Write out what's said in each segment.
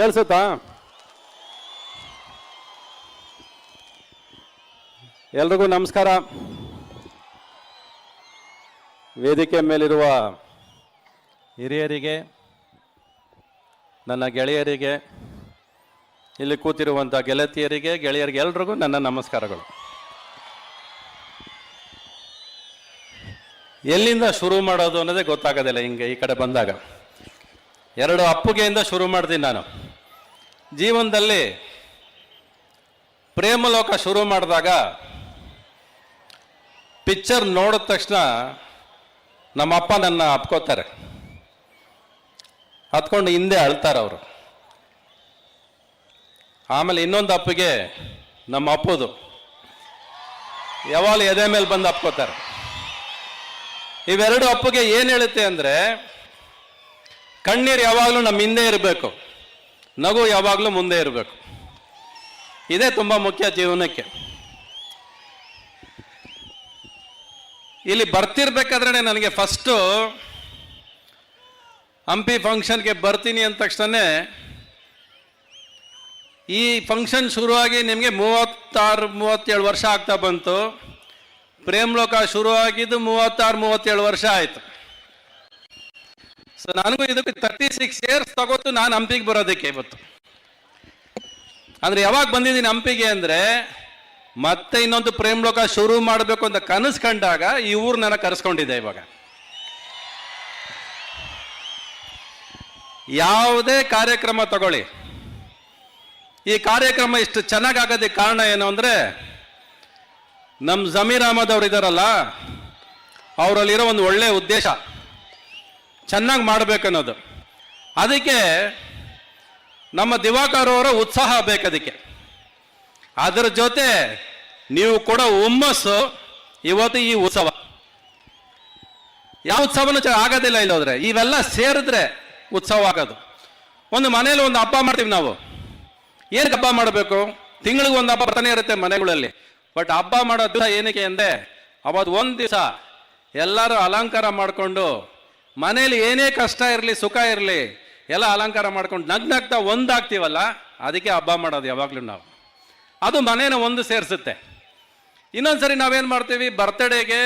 ಕೇಳಿಸುತ್ತಾ? ಎಲ್ರಿಗೂ ನಮಸ್ಕಾರ. ವೇದಿಕೆ ಮೇಲಿರುವ ಹಿರಿಯರಿಗೆ, ನನ್ನ ಗೆಳೆಯರಿಗೆ, ಇಲ್ಲಿ ಕೂತಿರುವಂಥ ಗೆಳತಿಯರಿಗೆ, ಗೆಳೆಯರಿಗೆ ಎಲ್ರಿಗೂ ನನ್ನ ನಮಸ್ಕಾರಗಳು. ಎಲ್ಲಿಂದ ಶುರು ಮಾಡೋದು ಅನ್ನೋದೇ ಗೊತ್ತಾಗೋದಿಲ್ಲ, ಹಿಂಗೆ ಈ ಕಡೆ ಬಂದಾಗ. ಎರಡು ಅಪ್ಪುಗೆಯಿಂದ ಶುರು ಮಾಡ್ತೀನಿ ನಾನು. ಜೀವನದಲ್ಲಿ ಪ್ರೇಮಲೋಕ ಶುರು ಮಾಡಿದಾಗ ಪಿಕ್ಚರ್ ನೋಡಿದ ತಕ್ಷಣ ನಮ್ಮಪ್ಪ ನನ್ನ ಅಪ್ಕೋತಾರೆ. ಹತ್ಕೊಂಡು ಹಿಂದೆ ಅಳ್ತಾರೆ ಅವರು. ಆಮೇಲೆ ಇನ್ನೊಂದು ಅಪ್ಪಿಗೆ ನಮ್ಮ ಅಪ್ಪದು. ಯಾವಾಗಲೂ ಎದೆ ಮೇಲೆ ಬಂದು ಅಪ್ಕೋತಾರೆ. ಇವೆರಡು ಅಪ್ಪಗೆ ಏನು ಹೇಳುತ್ತೆ ಅಂದರೆ, ಕಣ್ಣೀರು ಯಾವಾಗಲೂ ನಮ್ಮ ಹಿಂದೆ ಇರಬೇಕು. ನಗು ಯಾವಾಗಲೂ ಮುಂದೆ ಇರಬೇಕು. ಇದೇ ತುಂಬ ಮುಖ್ಯ ಜೀವನಕ್ಕೆ. ಇಲ್ಲಿ ಬರ್ತಿರ್ಬೇಕಾದ್ರೆ ನನಗೆ ಫಸ್ಟು ಹಂಪಿ ಫಂಕ್ಷನ್ಗೆ ಬರ್ತೀನಿ ಅಂದ ತಕ್ಷಣ ಈ ಫಂಕ್ಷನ್ ಶುರುವಾಗಿ ನಿಮಗೆ ಮೂವತ್ತಾರು, ಮೂವತ್ತೇಳು ವರ್ಷ ಆಗ್ತಾ ಬಂತು. ಪ್ರೇಮ್ಲೋಕ ಶುರುವಾಗಿದ್ದು ಮೂವತ್ತಾರು, ಮೂವತ್ತೇಳು ವರ್ಷ ಆಯಿತು. ಸೊ ನನಗೂ ಇದಕ್ಕೆ ತರ್ಟಿ ಸಿಕ್ಸ್ ಇಯರ್ಸ್ ತಗೋತು ನಾನು ಹಂಪಿಗೆ ಬರೋದಕ್ಕೆ ಇವತ್ತು. ಅಂದ್ರೆ ಯಾವಾಗ ಬಂದಿದ್ದೀನಿ ಹಂಪಿಗೆ ಅಂದ್ರೆ, ಮತ್ತೆ ಇನ್ನೊಂದು ಪ್ರೇಮ್ಲೋಕ ಶುರು ಮಾಡಬೇಕು ಅಂತ ಕನಸು ಕಂಡಾಗ ಈ ಊರು ನನಗೆ ಕರೆಸ್ಕೊಂಡಿದ್ದೆ ಇವಾಗ. ಯಾವುದೇ ಕಾರ್ಯಕ್ರಮ ತಗೊಳ್ಳಿ. ಈ ಕಾರ್ಯಕ್ರಮ ಇಷ್ಟು ಚೆನ್ನಾಗಿ ಆಗೋದಕ್ಕೆ ಕಾರಣ ಏನು ಅಂದ್ರೆ ನಮ್ಮ ಜಮೀರ್ ಅಹಮದ್ ಅವರು ಇದ್ದಾರಲ್ಲ ಅವರಲ್ಲಿರೋ ಒಂದು ಒಳ್ಳೆ ಉದ್ದೇಶ. ಚೆನ್ನಾಗಿ ಮಾಡಬೇಕನ್ನೋದು. ಅದಕ್ಕೆ ನಮ್ಮ ದಿವಾಕರ್ ಅವರ ಉತ್ಸಾಹ ಬೇಕದಕ್ಕೆ. ಅದರ ಜೊತೆ ನೀವು ಕೊಡೋ ಹುಮ್ಮಸ್ಸು ಇವತ್ತು ಈ ಉತ್ಸವ. ಯಾವ ಉತ್ಸವನೂ ಆಗೋದಿಲ್ಲ ಇಲ್ಲೋದ್ರೆ ಇವೆಲ್ಲ ಸೇರಿದ್ರೆ ಉತ್ಸವ ಆಗೋದು. ಒಂದು ಮನೇಲಿ ಒಂದು ಹಬ್ಬ ಮಾಡ್ತೀವಿ ನಾವು. ಏನಕ್ಕೆ ಹಬ್ಬ ಮಾಡಬೇಕು? ತಿಂಗಳಿಗೆ ಒಂದು ಹಬ್ಬ ಬರ್ತಾನೆ ಇರುತ್ತೆ ಮನೆಗಳಲ್ಲಿ. ಬಟ್ ಹಬ್ಬ ಮಾಡೋ ದಿವಸ ಏನಕ್ಕೆ ಎಂದೆ ಅವತ್ತು ಒಂದು ದಿವಸ ಎಲ್ಲರೂ ಅಲಂಕಾರ ಮಾಡಿಕೊಂಡು ಮನೇಲಿ ಏನೇ ಕಷ್ಟ ಇರಲಿ, ಸುಖ ಇರಲಿ, ಎಲ್ಲ ಅಲಂಕಾರ ಮಾಡ್ಕೊಂಡು ನಗ್ನಗ್ತಾ ಒಂದಾಗ್ತೀವಲ್ಲ, ಅದಕ್ಕೆ ಹಬ್ಬ ಮಾಡೋದು ಯಾವಾಗಲೂ ನಾವು. ಅದು ಮನೇನ ಒಂದು ಸೇರಿಸುತ್ತೆ. ಇನ್ನೊಂದ್ಸರಿ ನಾವೇನು ಮಾಡ್ತೀವಿ ಬರ್ತ್ಡೇಗೆ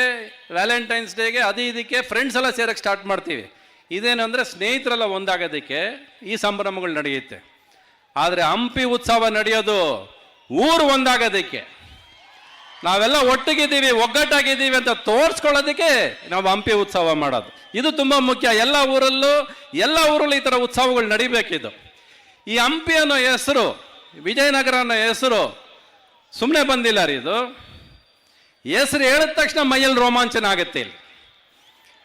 ವ್ಯಾಲೆಂಟೈನ್ಸ್ ಡೇಗೆ ಅದು ಇದಕ್ಕೆ ಫ್ರೆಂಡ್ಸ್ ಎಲ್ಲ ಸೇರಕ್ಕೆ ಸ್ಟಾರ್ಟ್ ಮಾಡ್ತೀವಿ. ಇದೇನಂದ್ರೆ ಸ್ನೇಹಿತರೆಲ್ಲ ಒಂದಾಗೋದಕ್ಕೆ ಈ ಸಂಭ್ರಮಗಳು ನಡೆಯುತ್ತೆ. ಆದರೆ ಹಂಪಿ ಉತ್ಸವ ನಡೆಯೋದು ಊರು ಒಂದಾಗೋದಕ್ಕೆ. ನಾವೆಲ್ಲ ಒಟ್ಟಿಗಿದ್ದೀವಿ, ಒಗ್ಗಟ್ಟಾಗಿದ್ದೀವಿ ಅಂತ ತೋರಿಸ್ಕೊಳ್ಳೋದಕ್ಕೆ ನಾವು ಹಂಪಿ ಉತ್ಸವ ಮಾಡೋದು. ಇದು ತುಂಬ ಮುಖ್ಯ. ಎಲ್ಲ ಊರಲ್ಲೂ ಎಲ್ಲ ಊರಲ್ಲೂ ಈ ಥರ ಉತ್ಸವಗಳು ನಡಿಬೇಕಿದು. ಈ ಹಂಪಿ ಅನ್ನೋ ಹೆಸರು, ವಿಜಯನಗರ ಅನ್ನೋ ಹೆಸರು ಸುಮ್ಮನೆ ಬಂದಿಲ್ಲ ರೀ ಇದು. ಹೆಸರು ಹೇಳಿದ ತಕ್ಷಣ ಮೈಯಲ್ಲಿ ರೋಮಾಂಚನ ಆಗುತ್ತೆ ಇಲ್ಲಿ.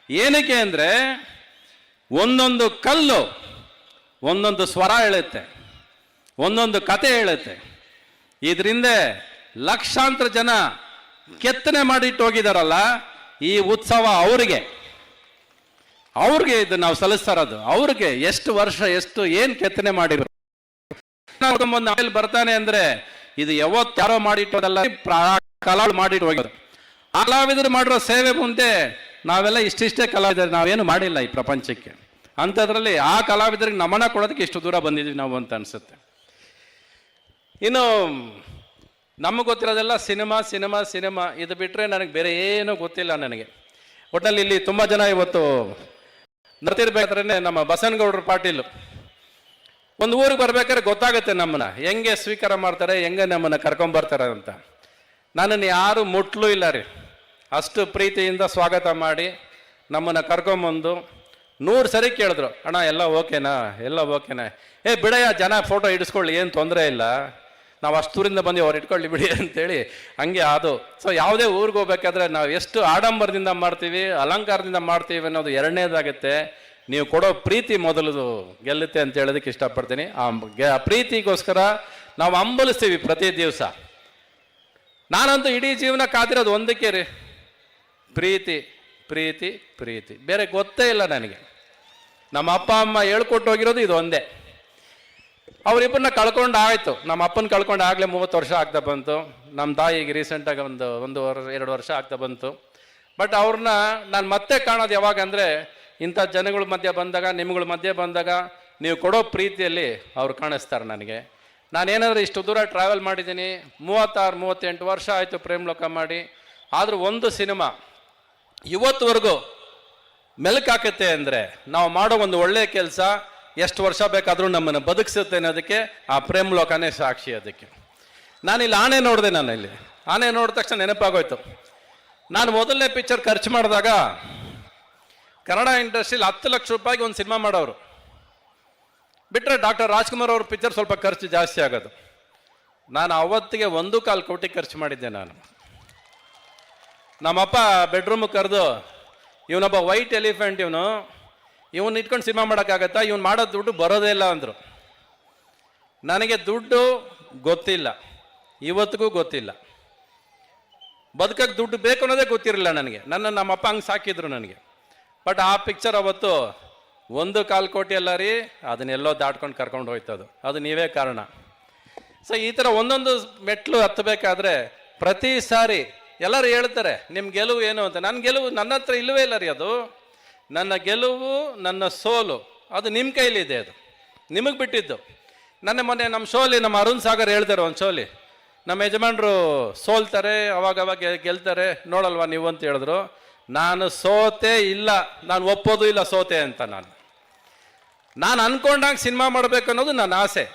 ಏನಕ್ಕೆ ಅಂದರೆ, ಒಂದೊಂದು ಕಲ್ಲು, ಒಂದೊಂದು ಸ್ವರ ಹೇಳುತ್ತೆ, ಒಂದೊಂದು ಕತೆ ಹೇಳುತ್ತೆ. ಇದರಿಂದ ಲಕ್ಷಾಂತರ ಜನ ಕೆತ್ತನೆ ಮಾಡಿಟ್ಟು ಹೋಗಿದಾರಲ್ಲ, ಈ ಉತ್ಸವ ಅವರಿಗೆ. ಅವ್ರಿಗೆ ಇದು ನಾವು ಸಲ್ಲಿಸ್ತಾರದು. ಅವ್ರಿಗೆ ಎಷ್ಟು ವರ್ಷ, ಎಷ್ಟು ಏನು ಕೆತ್ತನೆ ಮಾಡಿದ್ರು. ಆಮೇಲೆ ಬರ್ತಾನೆ ಅಂದ್ರೆ ಇದು ಯಾವತ್ತು ಯಾರೋ ಮಾಡಿಟ್ಟೋದಲ್ಲ ಕಲಾಳು ಮಾಡಿಟ್ಟು ಹೋಗೋದು ಆ ಕಲಾವಿದರು ಮಾಡಿರೋ ಸೇವೆ ಮುಂದೆ ನಾವೆಲ್ಲ ಇಷ್ಟಿಷ್ಟೇ ಕಲಾವಿದರು, ನಾವೇನು ಮಾಡಿಲ್ಲ ಈ ಪ್ರಪಂಚಕ್ಕೆ. ಅಂಥದ್ರಲ್ಲಿ ಆ ಕಲಾವಿದರಿಗೆ ನಮನ ಕೊಡೋದಕ್ಕೆ ಇಷ್ಟು ದೂರ ಬಂದಿದ್ವಿ ನಾವು ಅಂತ ಅನ್ಸುತ್ತೆ. ಇನ್ನು ನಮಗೆ ಗೊತ್ತಿರೋದೆಲ್ಲ ಸಿನಿಮಾ ಸಿನಿಮಾ ಸಿನಿಮಾ. ಇದು ಬಿಟ್ಟರೆ ನನಗೆ ಬೇರೆ ಏನೂ ಗೊತ್ತಿಲ್ಲ ನನಗೆ. ಒಟ್ಟಲ್ಲಿ ಇಲ್ಲಿ ತುಂಬ ಜನ ಇವತ್ತು ನರ್ತಿರ್ಬೇಕಾದ್ರೆ ನಮ್ಮ ಬಸನಗೌಡರು ಪಾಟೀಲ್. ಒಂದು ಊರಿಗೆ ಬರ್ಬೇಕಾದ್ರೆ ಗೊತ್ತಾಗುತ್ತೆ ನಮ್ಮನ್ನ. ಹೆಂಗೆ ಸ್ವೀಕಾರ ಮಾಡ್ತಾರೆ, ಹೆಂಗೆ ನಮ್ಮನ್ನ ಕರ್ಕೊಂಬರ್ತಾರೆ ಅಂತ. ನನ್ನನ್ನು ಯಾರು ಮುಟ್ಲೂ ಇಲ್ಲ ರೀ. ಅಷ್ಟು ಪ್ರೀತಿಯಿಂದ ಸ್ವಾಗತ ಮಾಡಿ ನಮ್ಮನ್ನು ಕರ್ಕೊಂಬಂದು ನೂರು ಸರಿ ಕೇಳಿದ್ರು, ಅಣ್ಣ, ಎಲ್ಲ ಓಕೆನಾ? ಎಲ್ಲ ಓಕೆನಾ? ಏ, ಬಿಡಯ್ಯ, ಜನ ಫೋಟೋ ಇಡಿಸ್ಕೊಳ್ಳಿ ಏನು ತೊಂದರೆ ಇಲ್ಲ. ನಾವು ಅಷ್ಟೂರಿಂದ ಬಂದು ಅವ್ರು ಇಟ್ಕೊಳ್ಳಿ ಬಿಡಿ ಅಂತೇಳಿ ಹಂಗೆ ಅದು. ಸೊ ಯಾವುದೇ ಊರಿಗೆ ಹೋಗ್ಬೇಕಾದ್ರೆ ನಾವು ಎಷ್ಟು ಆಡಂಬರದಿಂದ ಮಾಡ್ತೀವಿ, ಅಲಂಕಾರದಿಂದ ಮಾಡ್ತೀವಿ ಅನ್ನೋದು ಎರಡನೇದಾಗುತ್ತೆ. ನೀವು ಕೊಡೋ ಪ್ರೀತಿ ಮೊದಲು ಗೆಲ್ಲುತ್ತೆ ಅಂತ ಹೇಳೋದಕ್ಕೆ ಇಷ್ಟಪಡ್ತೀನಿ. ಆ ಪ್ರೀತಿಗೋಸ್ಕರ ನಾವು ಹಂಬಲಿಸ್ತೀವಿ ಪ್ರತಿ ದಿವಸ. ನಾನಂತೂ ಇಡೀ ಜೀವನ ಕಾದಿರೋದು ಒಂದಕ್ಕೆ ರೀ. ಪ್ರೀತಿ ಪ್ರೀತಿ ಪ್ರೀತಿ. ಬೇರೆ ಗೊತ್ತೇ ಇಲ್ಲ ನನಗೆ. ನಮ್ಮ ಅಪ್ಪ, ಅಮ್ಮ ಹೇಳ್ಕೊಟ್ಟೋಗಿರೋದು ಇದು ಒಂದೇ ಅವರಿಬ್ಬರನ್ನ ಕಳ್ಕೊಂಡು ಆಯ್ತು ನಮ್ಮ ಅಪ್ಪನ ಕಳ್ಕೊಂಡು ಆಗಲೇ ಮೂವತ್ತು ವರ್ಷ ಆಗ್ತಾ ಬಂತು. ನಮ್ಮ ತಾಯಿಗೆ ರೀಸೆಂಟಾಗಿ ಒಂದು ಒಂದು ವರ್ಷ ಎರಡು ವರ್ಷ ಆಗ್ತಾ ಬಂತು. ಬಟ್ ಅವ್ರನ್ನ ನಾನು ಮತ್ತೆ ಕಾಣೋದು ಯಾವಾಗ ಅಂದರೆ, ಇಂಥ ಜನಗಳ ಮಧ್ಯೆ ಬಂದಾಗ, ನಿಮ್ಗಳ ಮಧ್ಯೆ ಬಂದಾಗ, ನೀವು ಕೊಡೋ ಪ್ರೀತಿಯಲ್ಲಿ ಅವ್ರು ಕಾಣಿಸ್ತಾರೆ ನನಗೆ. ನಾನೇನಾದರೂ ಇಷ್ಟು ದೂರ ಟ್ರಾವೆಲ್ ಮಾಡಿದ್ದೀನಿ, ಮೂವತ್ತಾರು, ಮೂವತ್ತೆಂಟು ವರ್ಷ ಆಯಿತು ಪ್ರೇಮ್ ಲೋಕ ಮಾಡಿ. ಆದರೂ ಒಂದು ಸಿನಿಮಾ ಇವತ್ತುವರೆಗೂ ಮೆಲುಕಾಕತ್ತೆ ಅಂದರೆ, ನಾವು ಮಾಡೋ ಒಂದು ಒಳ್ಳೆಯ ಕೆಲಸ ಎಷ್ಟು ವರ್ಷ ಬೇಕಾದರೂ ನಮ್ಮನ್ನು ಬದುಕಿಸುತ್ತೆ ಅನ್ನೋದಕ್ಕೆ ಆ ಪ್ರೇಮ್ ಲೋಕನೇ ಸಾಕ್ಷಿ ಅದಕ್ಕೆ. ನಾನಿಲ್ಲಿ ಆನೆ ನೋಡಿದೆ ನಾನು ಇಲ್ಲಿ ಆನೆ ನೋಡಿದ ತಕ್ಷಣ ನೆನಪಾಗೋಯ್ತು. ನಾನು ಮೊದಲನೇ ಪಿಕ್ಚರ್ ಖರ್ಚು ಮಾಡಿದಾಗ ಕನ್ನಡ ಇಂಡಸ್ಟ್ರೀಲಿ ಹತ್ತು ಲಕ್ಷ ರೂಪಾಯಿಗೆ ಒಂದು ಸಿನಿಮಾ ಮಾಡೋರು. ಬಿಟ್ಟರೆ ಡಾಕ್ಟರ್ ರಾಜ್ಕುಮಾರ್ ಅವ್ರ ಪಿಕ್ಚರ್ ಸ್ವಲ್ಪ ಖರ್ಚು ಜಾಸ್ತಿ ಆಗೋದು. ನಾನು ಅವತ್ತಿಗೆ ಒಂದು ಕಾಲು ಕೋಟಿ ಖರ್ಚು ಮಾಡಿದ್ದೆ ನಾನು. ನಮ್ಮಪ್ಪ ಬೆಡ್ರೂಮ್ ಕರೆದು, ಇವನೊಬ್ಬ ವೈಟ್ ಎಲಿಫೆಂಟ್ ಇವನು. ಇವನ್ ಇಟ್ಕೊಂಡು ಸಿನಿಮಾ ಮಾಡೋಕ್ಕಾಗತ್ತಾ? ಇವ್ನು ಮಾಡೋ ದುಡ್ಡು ಬರೋದೇ ಇಲ್ಲ ಅಂದರು. ನನಗೆ ದುಡ್ಡು ಗೊತ್ತಿಲ್ಲ. ಇವತ್ತಿಗೂ ಗೊತ್ತಿಲ್ಲ. ಬದುಕಕ್ಕೆ ದುಡ್ಡು ಬೇಕು ಅನ್ನೋದೇ ಗೊತ್ತಿರಲಿಲ್ಲ ನನಗೆ. ನನ್ನ ನಮ್ಮಪ್ಪ ಹಂಗೆ ಸಾಕಿದ್ರು ನನಗೆ. ಬಟ್ ಆ ಪಿಕ್ಚರ್ ಅವತ್ತು ಒಂದು ಕಾಲು ಕೋಟಿ ಅಲ್ಲ ರೀ, ಅದನ್ನೆಲ್ಲೋ ದಾಟ್ಕೊಂಡು ಕರ್ಕೊಂಡು ಹೋಯ್ತದು. ಅದು ನೀವೇ ಕಾರಣ. ಸೊ ಈ ಥರ ಒಂದೊಂದು ಮೆಟ್ಲು ಹತ್ತಬೇಕಾದ್ರೆ ಪ್ರತಿ ಸಾರಿ ಎಲ್ಲರೂ ಹೇಳ್ತಾರೆ ನಿಮ್ಮ ಗೆಲುವು ಏನು? ಅಂತ. ನನ್ನ ಗೆಲುವು ನನ್ನ ಹತ್ರ ಇಲ್ಲವೇ ಇಲ್ಲ ರೀ ಅದು. ನನ್ನ ಗೆಲುವು, ನನ್ನ ಸೋಲು, ಅದು ನಿಮ್ಮ ಕೈಲಿದೆ ಅದು. ನಿಮಗೆ ಬಿಟ್ಟಿದ್ದು. ನನ್ನ ಮೊನ್ನೆ ನಮ್ಮ ಶೋಲಿ ನಮ್ಮ ಅರುಣ್ ಸಾಗರ್ ಹೇಳ್ತಾರೆ ಒಂದು ಶೋಲಿ. ನಮ್ಮ ಯಜಮಾನರು ಸೋಲ್ತಾರೆ ಅವಾಗ ಅವಾಗ ಗೆಲ್ತಾರೆ. ನೋಡಲ್ವಾ ನೀವು ಅಂತ ಹೇಳಿದ್ರು. ನಾನು ಸೋತೆ ಇಲ್ಲ, ನಾನು ಒಪ್ಪೋದು ಇಲ್ಲ ಸೋತೆ ಅಂತ ನಾನು. ನಾನು ಅನ್ಕೊಂಡಾಗ ಸಿನಿಮಾ ಮಾಡಬೇಕು ಅನ್ನೋದು ನನ್ನ ಆಸೆ.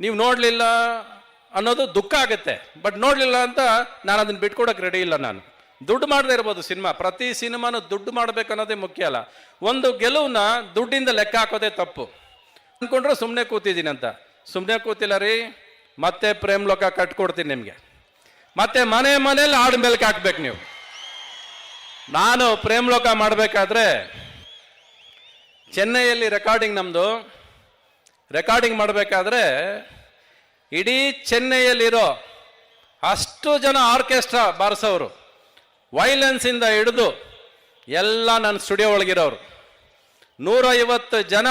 ನೀವು ನೋಡಲಿಲ್ಲ ಅನ್ನೋದು ದುಃಖ ಆಗುತ್ತೆ. ಬಟ್ ನೋಡಲಿಲ್ಲ ಅಂತ ನಾನು ಅದನ್ನು ಬಿಟ್ಕೊಡಕ್ಕೆ ರೆಡಿ ಇಲ್ಲ ನಾನು. ದುಡ್ಡು ಮಾಡದೇ ಇರ್ಬೋದು ಸಿನಿಮಾ. ಪ್ರತಿ ಸಿನಿಮಾನು ದುಡ್ಡು ಮಾಡಬೇಕು ಅನ್ನೋದೇ ಮುಖ್ಯ ಅಲ್ಲ. ಒಂದು ಗೆಲುವನ್ನ ದುಡ್ಡಿಂದ ಲೆಕ್ಕ ಹಾಕೋದೇ ತಪ್ಪು. ಅಂದ್ಕೊಂಡ್ರೆ ಸುಮ್ಮನೆ ಕೂತಿದ್ದೀನಿ ಅಂತ. ಸುಮ್ಮನೆ ಕೂತಿಲ್ಲ ರೀ, ಮತ್ತೆ ಪ್ರೇಮ್ ಲೋಕ ಕಟ್ಕೊಡ್ತೀನಿ ನಿಮಗೆ. ಮತ್ತೆ ಮನೆ ಮನೇಲಿ ಹಾಡು ಮೇಲ್ಕೆ ಹಾಕ್ಬೇಕು ನೀವು. ನಾನು ಪ್ರೇಮ್ ಲೋಕ ಮಾಡಬೇಕಾದ್ರೆ ಚೆನ್ನೈಯಲ್ಲಿ ರೆಕಾರ್ಡಿಂಗ್ ನಮ್ಮದು ರೆಕಾರ್ಡಿಂಗ್ ಮಾಡಬೇಕಾದ್ರೆ ಇಡೀ ಚೆನ್ನೈಯಲ್ಲಿರೋ ಅಷ್ಟು ಜನ ಆರ್ಕೆಸ್ಟ್ರಾ ಬಾರಿಸೋರು ವೈಲೆನ್ಸಿಂದ ಹಿಡಿದು ಎಲ್ಲ ನನ್ನ ಸ್ಟುಡಿಯೋ ಒಳಗಿರೋರು. ನೂರೈವತ್ತು ಜನ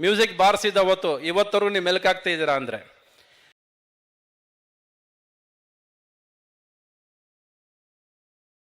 ಮ್ಯೂಸಿಕ್ ಬಾರಿಸಿದ ಅವತ್ತು ಇವತ್ತರೂ ನೀವು ಮೆಲ್ಕಾಗ್ತಿದ್ದೀರಾ ಅಂದರೆ?